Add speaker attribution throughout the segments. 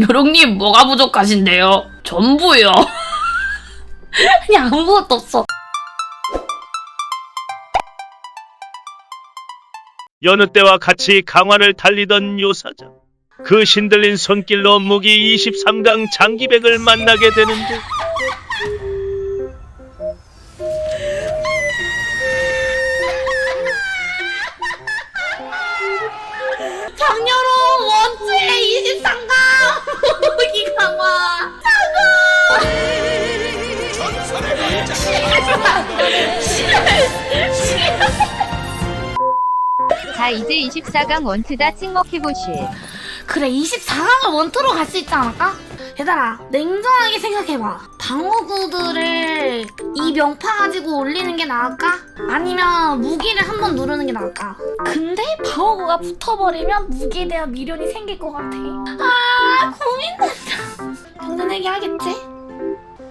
Speaker 1: 요롱님 뭐가 부족하신데요? 전부요. 아니 아무것도 없어.
Speaker 2: 여느 때와 같이 강화를 달리던 요사장. 그 신들린 손길로 무기 23강 장기백을 만나게 되는데
Speaker 3: 24강 원투다 찍먹해보실
Speaker 1: 그래 24강을 원투로 갈 수 있지 않을까? 얘들아 냉정하게 생각해봐 방어구들을 이 명파 가지고 올리는 게 나을까? 아니면 무기를 한번 누르는 게 나을까? 근데 방어구가 붙어버리면 무기에 대한 미련이 생길 것 같아 아 고민된다 경전내기 하겠지?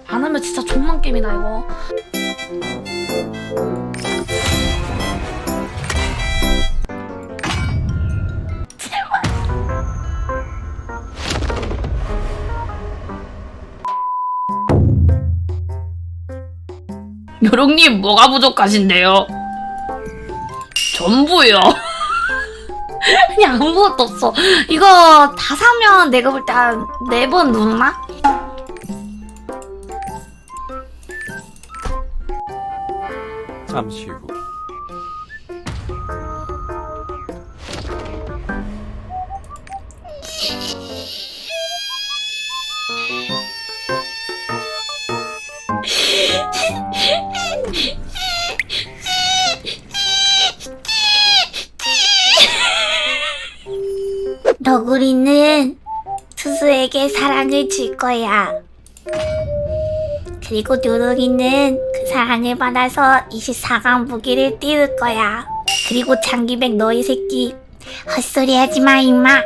Speaker 1: 안 하면 진짜 존만 게임이다 이거 요롱님 뭐가 부족하신데요? 전부요. 아니 아무것도 없어. 이거 다 사면 내가 볼 때 한 네 번 누르나?
Speaker 4: 잠시 후
Speaker 5: 너구리는 투수에게 사랑을 줄 거야. 그리고 누룽이는 그 사랑을 받아서 24강 무기를 띄울 거야. 그리고 장기백 너희 새끼 헛소리 하지 마 임마.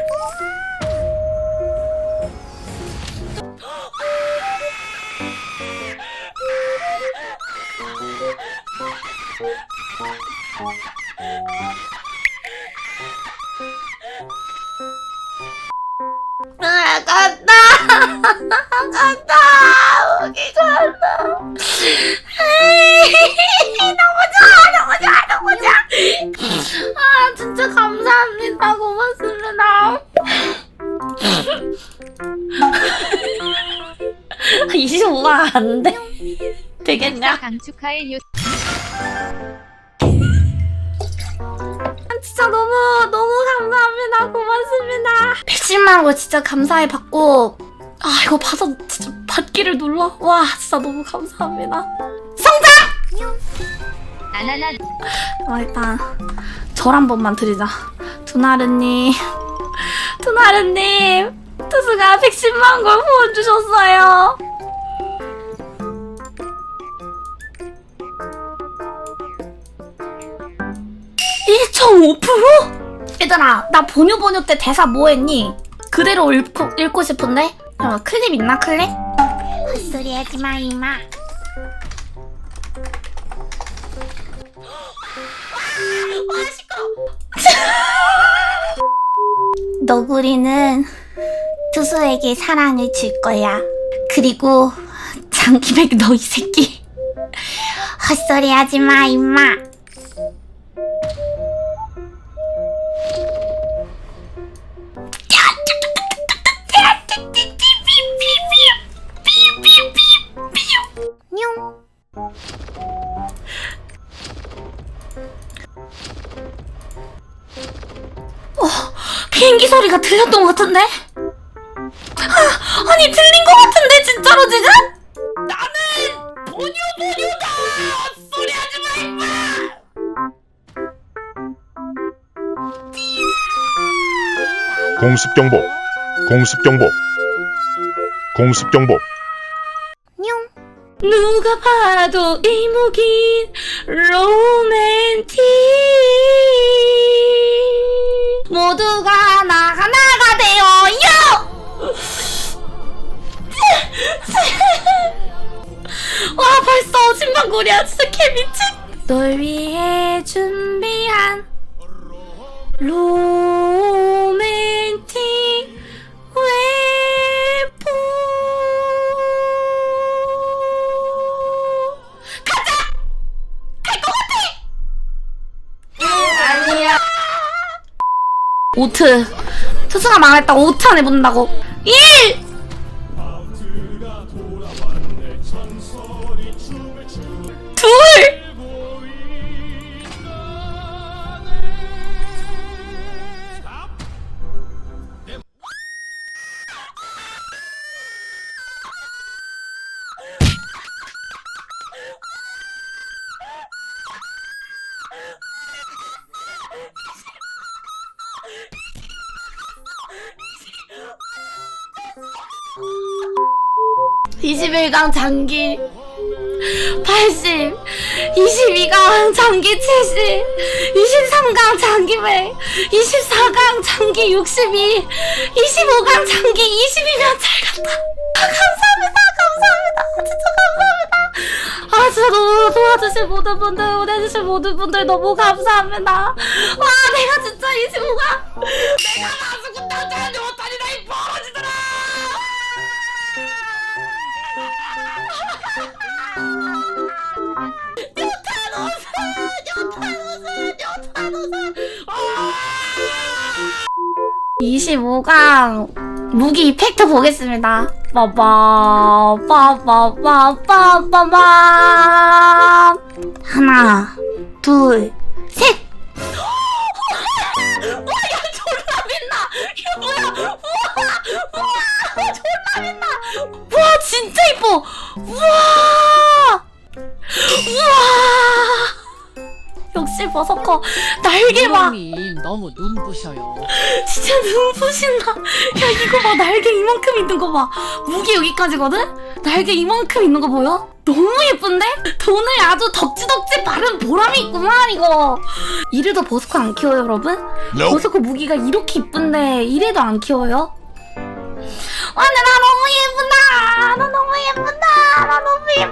Speaker 1: 안 돼? 되겠냐?
Speaker 3: 강 축하해 요
Speaker 1: 진짜 너무 너무 감사합니다. 고맙습니다. 110만 원 진짜 감사해 받고 아 이거 받아 진짜 받기를 눌러 와 진짜 너무 감사합니다.
Speaker 3: 나나나
Speaker 1: 아 일단 절 한 번만 드리자. 두나르님 두나르님 투수가 110만 걸 후원 주셨어요. (1.5%) 얘들아 나 보뇨 보뇨 때 대사 뭐 했니 그대로 읽고, 읽고 싶은데 어, 클립 있나 클립
Speaker 5: 헛소리 하지 마 임마. 너구리는 투수에게 사랑을 줄 거야. 그리고 장기백 너희 새끼 헛소리 하지 마 임마.
Speaker 1: 비행기 소리가 들렸던 것 같은데? 아, 아니 들린 것 같은데 진짜로 지금? 나는 보뇨 보뇨다 소리 하지 마 임마
Speaker 6: 공습 정보, 공습 정보, 공습 정보.
Speaker 5: 뇽.
Speaker 1: 누가 봐도 이무긴 로맨틱 모두가 소리야. 진짜 개미친. 널 위해 준비한 로맨틱 웨포. 가자! 갈 것 같아! 아니야. 오트. 투수가 망했다 오트 안 해본다고. 1 둘! (21강) 장기 80 22강 장기 70 23강 장기 100 24강 장기 62 25강 장기 22면 잘 갔다. 아, 감사합니다 감사합니다. 진짜 감사합니다. 아 진짜 너무 도와주신 모든 분들 응원해주신 모든 분들 너무 감사합니다. 와 내가 진짜 25강 내가 못하니 나이 벌어지더라 (25강) 무기 이펙트 보겠습니다. 빠바 빠바바바바바 하나 둘 셋. 와야 졸라 빛나. 이거 뭐야? 우와 우와 졸라 빛나. 와 진짜 이뻐. 우와 우와 씨 버섯커 날개 봐
Speaker 4: 님 너무 눈부셔요.
Speaker 1: 진짜 눈부신다 야 이거 봐 날개 이만큼 있는 거봐 무게 여기까지거든? 날개 이만큼 있는 거 보여? 너무 예쁜데? 돈을 아주 덕지덕지 바른 보람이 있구만 이거 이래도 버스커 안 키워요 여러분? 버스커 무기가 이렇게 이쁜데 이래도 안 키워요? 아나 나 너무 예쁘다 나 너무 예쁘다 나 너무 예쁘다